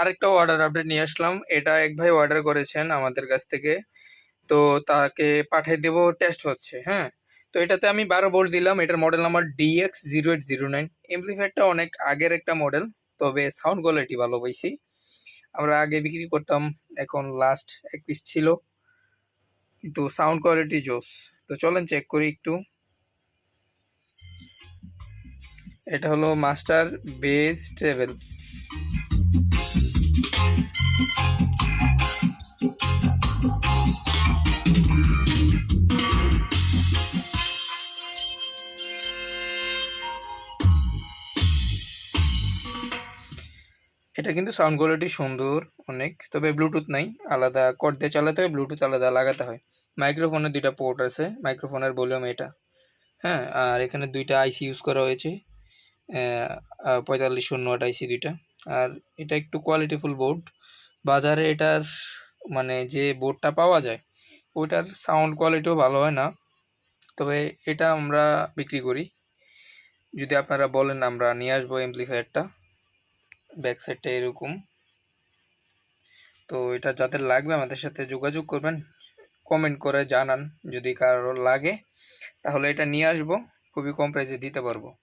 আরেকটা order update নিয়ে আসলাম। এটা এক ভাই অর্ডার করেছেন আমাদের কাছ থেকে। তো তাকে পাঠিয়ে দেব টেস্ট হচ্ছে হ্যাঁ? তো এটাতে আমি বারো বোল্ট দিলাম। এটার model number DX zero eight zero nine এমপ্লিফায়ারটা অনেক আগের একটা মডেল তবে সাউন্ড কোয়ালিটি ভালো পাইছি। আমরা আগে বিক্রি করতাম, এখন লাস্ট এক পিস ছিল। কিন্তু সাউন্ড কোয়ালিটি জোস। তো চলেন চেক করি একটু। এটা হলো মাস্টার বেস ট্রেভেল এটা কিন্তু সাউন্ড কোয়ালিটি সুন্দর, অনেক। তবে ব্লুটুথ নাই, আলাদা কর্ড দিয়ে চালাতে হয় ব্লুটুথ আলাদা লাগাতে হয়। মাইক্রোফোনের দুইটা পোর্ট আছে মাইক্রোফোনের ভলিউম এটা। হ্যাঁ আর এখানে দুইটা আইসি ইউজ করা হয়েছে পঁয়তাল্লিশ শূন্য আট আইসি দুইটা। আর এটা একটু কোয়ালিটিফুল বোর্ড বাজারে এটার মানে যে বোর্ডটা পাওয়া যায় ওইটার সাউন্ড কোয়ালিটিও ভালো হয় না। তবে এটা আমরা বিক্রি করি। যদি আপনারা বলেন আমরা নিয়ে আসব এমপ্লিফায়ারটা ব্যাক সাইডটা এরকম। তো এটা যাদের লাগবে আমাদের সাথে যোগাযোগ করবেন কমেন্ট করে জানান। যদি কারোর লাগে, তাহলে এটা নিয়ে আসব। খুবই কম প্রাইসে দিতে পারব।